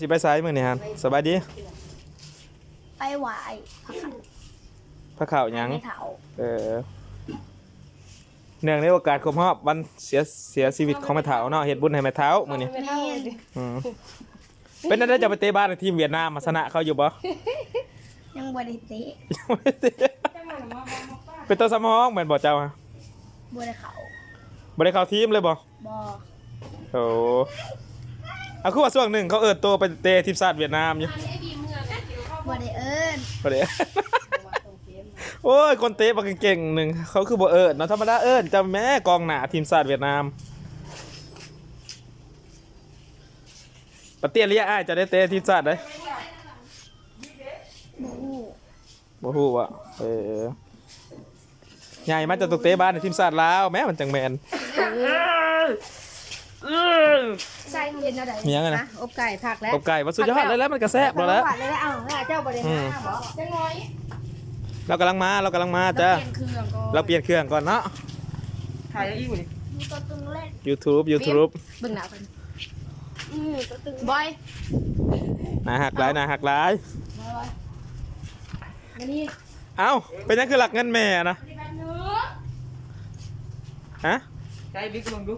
สิไปไสมื้อนี้ฮันสบายดีไปไหวพระขันพระข่าวหยังไม่เถาเออเนื่องในโอกาสครบรอบวันเสียเสียชีวิตของแม่เฒ่าเนาะเฮ็ดบุญให้แม่เฒ่ามื้อนี้แม่นอืมเป็นนั่นได้จะไปเตะบ้านในทีมเวียดนามมาชนะเขาอยู่บ่ ยังบริเตะเป็นตัวสมองเหมือนบ่เจ้าอะบริเขาบ่ได้เข้าทีมเลยบ่บอโอ้ เอาคือว่าช่วงหนึ่งเขาเอิ้นตัวไปเตะทีมชาติเวียดนามอยู่บริเอิญบ่ได้โอ้ยคนเตะบ่เก่งๆหนึ่งเขาคือบ่เอิ้นเนาะธรรมดาเอิ้นจำแม่กองหน้าทีมชาติเวียดนามปะเตี้ยเลียอ้ายจะได้เตะทีมชาติได้บูฮู้บ่ฮู้ว่าเออใหญ่มาจากตุกเตะบ้านในทีมชาติลาวแม้มันจังแมน ใส่เย็นอะไรมีหยังไงนะอบไก่ผักแล้วอบไก่ว่าสุดยอดเลยแล้วมันก็แซ่บแล้วแหล้วเลยเอาเจ้าบริอืหามรบอกจังน้อยเรากำลังมาเรากำลังมาจ้าเปลี่ยนเครื่องก่อนเราเปลี่ยนเครื่องก่อนเนาะถ่ายยังอีกอยู่นี่มีตัวตึงเล่น YouTube YouTube เบิ่งหน้าเพิ่นอืมตัวตึงบอยหนาหักหลายหนาหักหลายบอยอันนี้เอ้าเป็นยังคือหลักเงินแม่นะฮะใจบิ๊กลองดู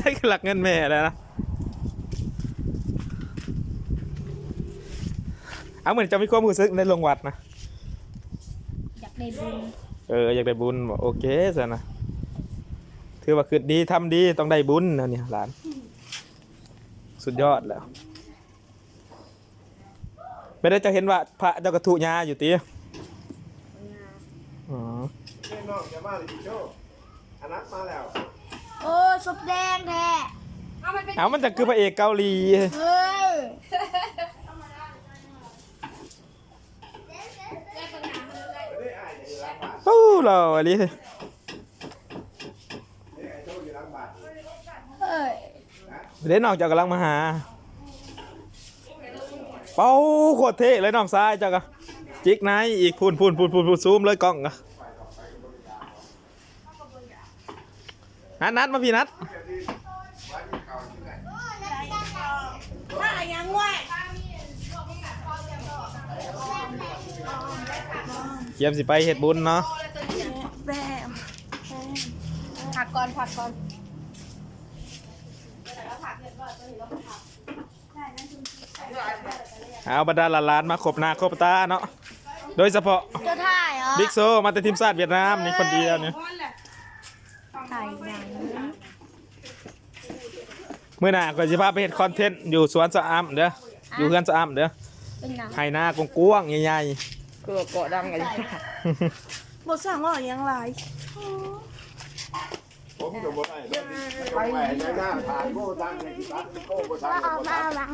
ได้คือหลักเงินแม่แล้วนะเอาเหมือนจะมีความรู้สึกในโรงวัดนะอยากได้บุญเอออยากได้บุญบอกโอเคสินะถือว่าคือดีทำดีต้องได้บุญนะเนี่ยหลาน สุดยอดแล้วไม่ได้จะเห็นว่าพระเจ้ากระทุญาอยู่ตีอ๋อแน่นอนอย่ามาเลยพี่โจอันนัดมาแล้ว โอ้ศพแดงแท้เอามันจะคือพระเอกเกาหลีเฮ้ยโอ้เราอันนี้เฮ้ยเล่นนอกจากกำลังมาหาเป้าโคตรเท่เลยน้องซ้ายเจ้ากะจิกไนายอีกพูนพูนพูนพูนพูนซูมเลยกล้องอะ นัดนัดมาพี่นัดมายังวะเกียมสิไปเฮ็ดบุญเนาะแบมผักก่อนผักก่อนเอาบรรดาหลานๆมาครบหน้าครบตาเนาะ โดยเฉพาะเจ้าท่ายเหรอบิ๊กโซมาแต่ทีมชาติเวียดนามนี่คนเดียวเนี่ย ถ่ายหนังเมื่อหน้าก็จะพาไปเฮ็ดคอนเทนต์อยู่สวนสะอำเด้ออยู่เฮือนสะอำเด้อเป็นหนังไห้หน้ากว้างๆใหญ่คือเกาะดังไงๆบทสั่งว่าอย่างไรผมกับบ่ได้ไปแหวนหน้าถ่ายโก้ตั้งในที่ตั้งโก้บ่ทันเอามาบัง